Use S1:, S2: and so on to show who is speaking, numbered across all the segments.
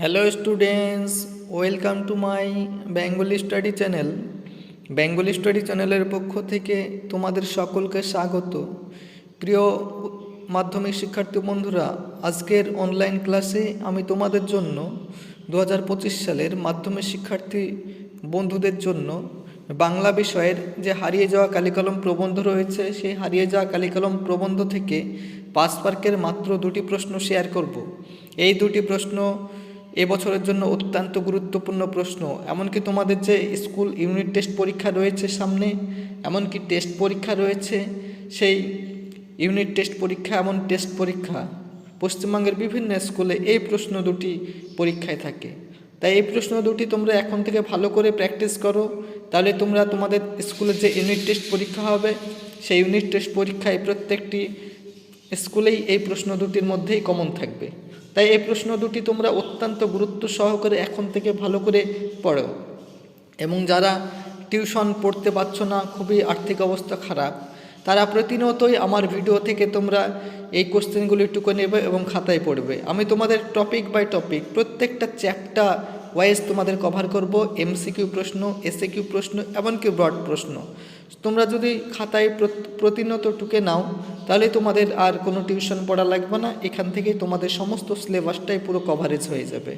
S1: Hello students welcome to my Bengali study channel Bengali study চ্যানেলের পক্ষ থেকে তোমাদের সকলকে স্বাগত। প্রিয় মাধ্যমিক শিক্ষার্থী বন্ধুরা, আজকের অনলাইন ক্লাসে আমি তোমাদের জন্য দু হাজার পঁচিশ সালের মাধ্যমিক শিক্ষার্থী বন্ধুদের জন্য বাংলা বিষয়ের যে হারিয়ে যাওয়া কালিকলম প্রবন্ধ রয়েছে, সেই হারিয়ে যাওয়া কালিকলম প্রবন্ধ থেকে পাস পার্কের মাত্র দুটি প্রশ্ন শেয়ার করব। এই দুটি প্রশ্ন এবছরের জন্য অত্যন্ত গুরুত্বপূর্ণ প্রশ্ন, এমনকি তোমাদের যে স্কুল ইউনিট টেস্ট পরীক্ষা রয়েছে সামনে, এমনকি টেস্ট পরীক্ষা রয়েছে, সেই ইউনিট টেস্ট পরীক্ষা এমন টেস্ট পরীক্ষা পশ্চিমবঙ্গের বিভিন্ন স্কুলে এই প্রশ্ন দুটি পরীক্ষায় থাকে। তাই এই প্রশ্ন দুটি তোমরা এখন থেকে ভালো করে প্র্যাকটিস করো, তাহলে তোমরা তোমাদের স্কুলের যে ইউনিট টেস্ট পরীক্ষা হবে, সেই ইউনিট টেস্ট পরীক্ষায় প্রত্যেকটি স্কুলেই এই প্রশ্ন দুটির মধ্যেই কমন থাকবে। তাই এই প্রশ্ন দুটি তোমরা অত্যন্ত গুরুত্ব সহকারে এখন থেকে ভালো করে পড়ো। এবং যারা টিউশন পড়তে পারছ না, খুবই আর্থিক অবস্থা খারাপ, তারা প্রতিনিয়তই আমার ভিডিও থেকে তোমরা এই কোশ্চেনগুলি টুকু নেবে এবং খাতায় পড়বে। আমি তোমাদের টপিক বাই টপিক প্রত্যেকটা চ্যাপ্টার ওয়াইজ তোমাদের কভার করব এমসিকিউ প্রশ্ন এসএকিউ প্রশ্ন, এমনকি ব্রড প্রশ্ন। তোমরা যদি খাতায় প্রত- প্রতিনিয়ত টুকে নাও, তাহলে তোমাদের আর কোনো টিউশন পড়া লাগবে না। এখান থেকেই তোমাদের সমস্ত সিলেবাসটাই পুরো কভারেজ হয়ে যাবে।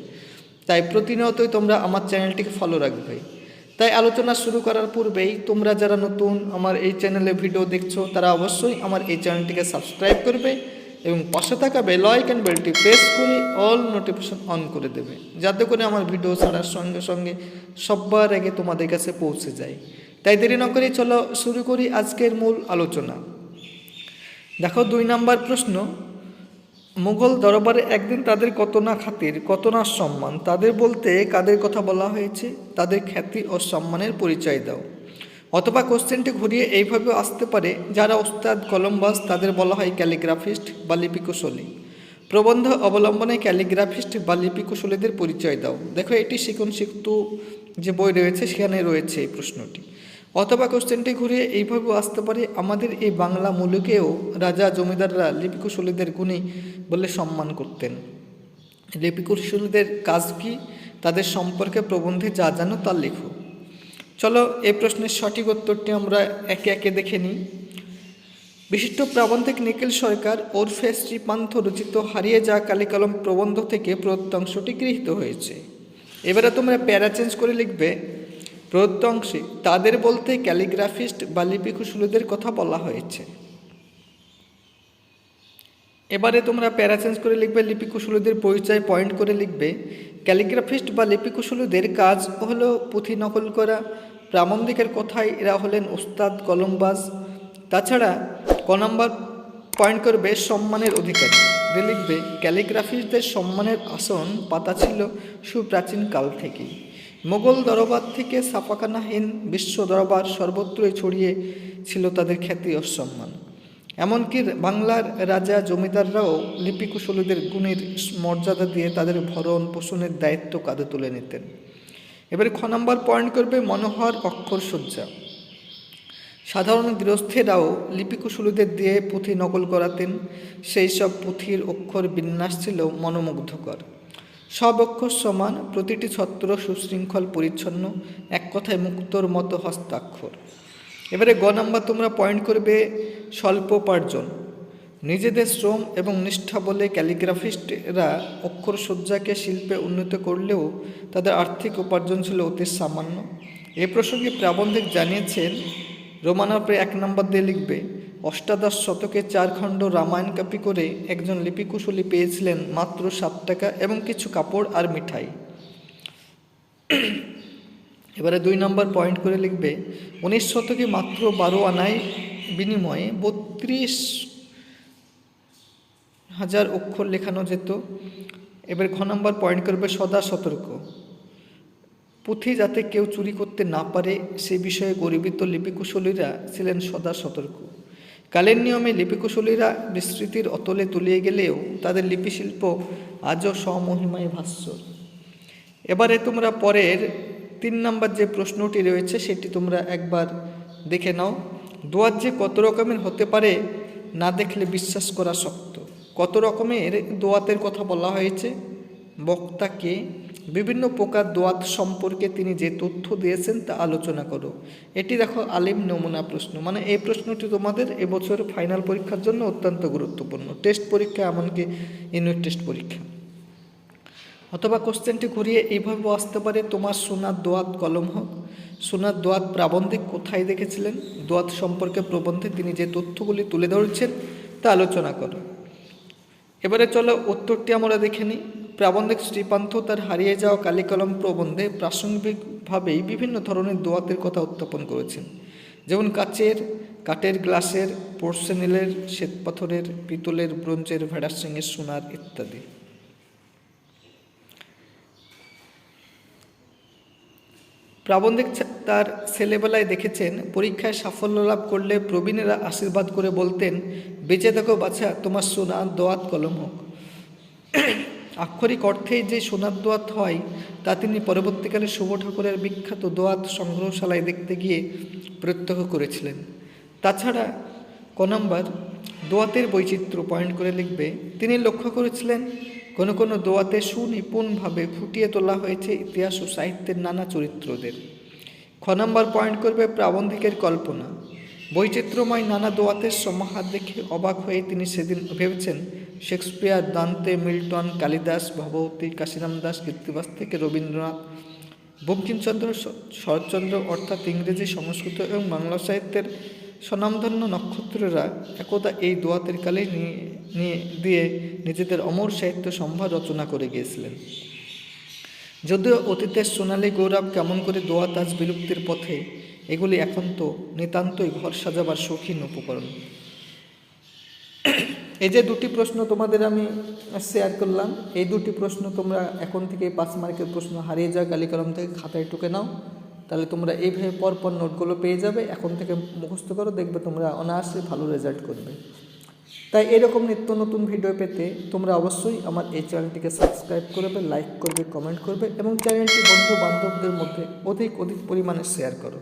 S1: তাই প্রতিনিয়তই তোমরা আমার চ্যানেলটিকে ফলো রাখবে। তাই আলোচনা শুরু করার পূর্বেই তোমরা যারা নতুন আমার এই চ্যানেলে ভিডিও দেখছ, তারা অবশ্যই আমার এই চ্যানেলটিকে সাবস্ক্রাইব করবে এবং পাশে থাকা বেল আইকন বেলটি প্রেস করে অল নোটিফিকেশন অন করে দেবে। যাতে করে আমার ভিডিও ছাড়ার সঙ্গে সঙ্গে সবার আগে তোমাদের কাছে পৌঁছে যায়। তাই দেরি না করে চলো শুরু করি আজকের মূল আলোচনা। দেখো দুই নাম্বার প্রশ্ন, মুঘল দরবারে একদিন তাদের কত না খাতির, কত না সম্মান, তাদের বলতে কাদের কথা বলা হয়েছে? তাদের খ্যাতি ও সম্মানের পরিচয় দাও। অথবা কোশ্চেনটি ঘুরিয়ে এইভাবেও আসতে পারে, যারা ওস্তাদ কলম্বাস, তাদের বলা হয় ক্যালিগ্রাফিস্ট বা লিপিকুশলী। প্রবন্ধ অবলম্বনে ক্যালিগ্রাফিস্ট বা লিপিকুশলীদের পরিচয় দাও। দেখো এটি শিকুন শিক্তু যে বই রয়েছে, সেখানে রয়েছে এই প্রশ্নটি। অথবা কোশ্চেনটি ঘুরিয়ে এইভাবেও আসতে পারে, আমাদের এই বাংলা মুলুকেও রাজা জমিদাররা লিপিকুশলীদের গুণী বলে সম্মান করতেন। লিপিকুশলীদের কাজ কি? তাদের সম্পর্কে প্রবন্ধে যা জানো তা লেখো। চলো এই প্রশ্নের সঠিক উত্তরটি আমরা একে একে দেখে নিই। বিশিষ্ট প্রাবন্ধিক নিখিল সরকার ওরফে শ্রীপান্থ রচিত হারিয়ে যা কালিকলম প্রবন্ধ থেকে প্রদত্ত অংশটি গৃহীত হয়েছে। এবারে তোমরা প্যারা চেঞ্জ করে লিখবে প্রদত্ত অংশে তাদের বলতে ক্যালিগ্রাফিস্ট বা লিপিকুশলীদের কথা বলা হয়েছে। এবারে তোমরা প্যারা চেঞ্জ করে লিখবে লিপিকুশলীদের পরিচয় পয়েন্ট করে লিখবে, ক্যালিগ্রাফিস্ট বা লিপিকুশলীদের কাজ হলো পুঁথি নকল করা প্রাবন্ধিকের কথায় এরা হলেন ওস্তাদ কলমবাজ তাছাড়া ক নম্বর পয়েন্ট করবে সম্মানের অধিকারী। লিখবে, ক্যালিগ্রাফিস্টদের সম্মানের আসন পাতা ছিল সুপ্রাচীন কাল থেকেই। মোগল দরবার থেকে ছাপাখানাহীন বিশ্ব দরবার সর্বত্রই ছড়িয়ে ছিল তাদের খ্যাতি ও সম্মান। এমনকি বাংলার রাজা জমিদাররাও লিপিকুশলীদের গুণের মর্যাদা দিয়ে তাদের ভরণ পোষণের দায়িত্ব কাঁধে তুলে নিতেন। এবারে খ নম্বর পয়েন্ট করবে মনোহর অক্ষর সজ্জা সাধারণ গৃহস্থেরাও লিপিকুশলীদের দিয়ে পুঁথি নকল করাতেন, সেই সব পুঁথির অক্ষর বিন্যাস ছিল মনোমুগ্ধকর। সব অক্ষর সমান প্রতিটি ছত্র সুশৃঙ্খল পরিচ্ছন্ন, এক কথায় মুক্তর মতো হস্তাক্ষর। এবারে গ নাম্বার তোমরা পয়েন্ট করবে স্বল্প উপার্জন নিজেদের শ্রম এবং নিষ্ঠা বলে ক্যালিগ্রাফিস্টরা অক্ষর সজ্জাকে শিল্পে উন্নত করলেও তাদের আর্থিক উপার্জন ছিল অতি সামান্য। এ প্রসঙ্গে প্রাবন্ধিক জানিয়েছেন, রোমানা প্রায় এক নম্বর দিয়ে লিখবে অষ্টাদশ শতকে চার খণ্ড রামায়ণ কাপি করে একজন লিপিকুশলী পেয়েছিলেন মাত্র সাত টাকা এবং কিছু কাপড় আর মিঠাই। এবারে দুই নম্বর পয়েন্ট করে লিখবে, উনিশ শতকে মাত্র বারো আনায় বিনিময়ে বত্রিশ হাজার অক্ষর লেখানো যেত। এবার খ নম্বর পয়েন্ট করবে, সদা সতর্ক। পুঁথি যাতে কেউ চুরি করতে না পারে, সে বিষয়ে গরিবিত লিপিকুশলীরা ছিলেন সদা সতর্ক। কালের নিয়মে লিপিকুশলীরা বিস্তৃতির অতলে তুলিয়ে গেলেও তাদের লিপিশিল্প আজও স্বমহিমায় ভাস্বর এবারে তোমরা পরের তিন নম্বর যে প্রশ্নটি রয়েছে সেটি তোমরা একবার দেখে নাও। দোয়াত যে কত রকমের হতে পারে না দেখলে বিশ্বাস করা শক্ত। কত রকমের দোয়াতের কথা বলা হয়েছে? বক্তাকে বিভিন্ন প্রকার দোয়াত সম্পর্কে তিনি যে তথ্য দিয়েছেন তা আলোচনা করো। এটি দেখো আলিম নমুনা প্রশ্ন। মানে এই প্রশ্নটি তোমাদের এবছর ফাইনাল পরীক্ষার জন্য অত্যন্ত গুরুত্বপূর্ণ। টেস্ট পরীক্ষা এমনকি ইউনিট টেস্ট পরীক্ষা। অথবা কোশ্চেনটি ঘুরিয়ে এইভাবে আসতে পারে, তোমার সোনার দোয়াত কলম হোক। সোনার দোয়াত প্রাবন্ধিক কোথায় দেখেছিলেন? দোয়াত সম্পর্কে প্রবন্ধে তিনি যে তথ্যগুলি তুলে ধরেছেন তা আলোচনা করো। এবারে চলো উত্তরটি আমরা দেখে নিই। প্রাবন্ধিক শ্রীপান্থ তার হারিয়ে যাওয়া কালিকলম প্রবন্ধে প্রাসঙ্গিকভাবেই বিভিন্ন ধরনের দোয়াতের কথা উত্থাপন করেছেন। যেমন কাচের, কাঠের গ্লাসের পোর্সেনেলের শ্বেতপাথরের, পিতলের, ব্রোঞ্জের, ভেড়ার সিংহের সোনার ইত্যাদি। প্রাবন্ধিক তার ছেলেবেলায় দেখেছেন, পরীক্ষায় সাফল্য লাভ করলে প্রবীণেরা আশীর্বাদ করে বলতেন, বেঁচে দেখো বাছা, তোমার সোনার দোয়াত কলম হোক। আক্ষরিক অর্থেই যে সোনার দোয়াত হয়, তা তিনি পরবর্তীকালে শুভ ঠাকুরের বিখ্যাত দোয়াত সংগ্রহশালায় দেখতে গিয়ে প্রত্যক্ষ করেছিলেন। তাছাড়া ক নম্বর, দোয়াতের বৈচিত্র্য পয়েন্ট করে লিখবে, তিনি লক্ষ্য করেছিলেন, কোনো কোনো দোয়াতে সুনিপুণভাবে ফুটিয়ে তোলা হয়েছে ইতিহাস ও সাহিত্যের নানা চরিত্রদের। খ নম্বর পয়েন্ট করবে প্রাবন্ধিকের কল্পনা। বৈচিত্র্যময় নানা দোয়াতের সমাহার দেখে অবাক হয়ে তিনি সেদিন ভেবেছেন Shakespeare, Dante, Milton, Kalidas, Bhagabati, Kashiram Das, Krittibas থেকে রবীন্দ্রনাথ, বঙ্কিমচন্দ্র শরৎচন্দ্র অর্থাৎ ইংরেজি সংস্কৃত এবং বাংলা সাহিত্যের স্বনামধন্য নক্ষত্ররা একদা এই দোয়াতের কালে নিয়ে দিয়ে নিজেদের অমর সাহিত্য সম্ভার রচনা করে গিয়েছিলেন। যদিও অতীতের সোনালী গৌরব কেমন করে দোয়াত আজ বিলুপ্তির পথে, এগুলি এখন তো নিতান্তই ঘর সাজাবার শৌখিন উপকরণ। এই যে দুটি প্রশ্ন তোমাদের আমি শেয়ার করলাম, এই দুটি প্রশ্ন তোমরা এখন থেকে পাঁচ মার্কের প্রশ্ন হারিয়ে যাওয়া কালিকলম থেকে খাতায় টুকে নাও। তাহলে তোমরা এইভাবে পরপর নোটগুলো পেয়ে যাবে, এখন থেকে মুখস্থ করো, দেখবে তোমরা অনায়াসে ভালো রেজাল্ট করবে। তাই এরকম নিত্য নতুন ভিডিও পেতে তোমরা অবশ্যই আমার এই চ্যানেলটিকে সাবস্ক্রাইব করবে লাইক করবে কমেন্ট করবে এবং চ্যানেলটি বন্ধু বান্ধবদের মধ্যে অধিক অধিক পরিমাণে শেয়ার করো।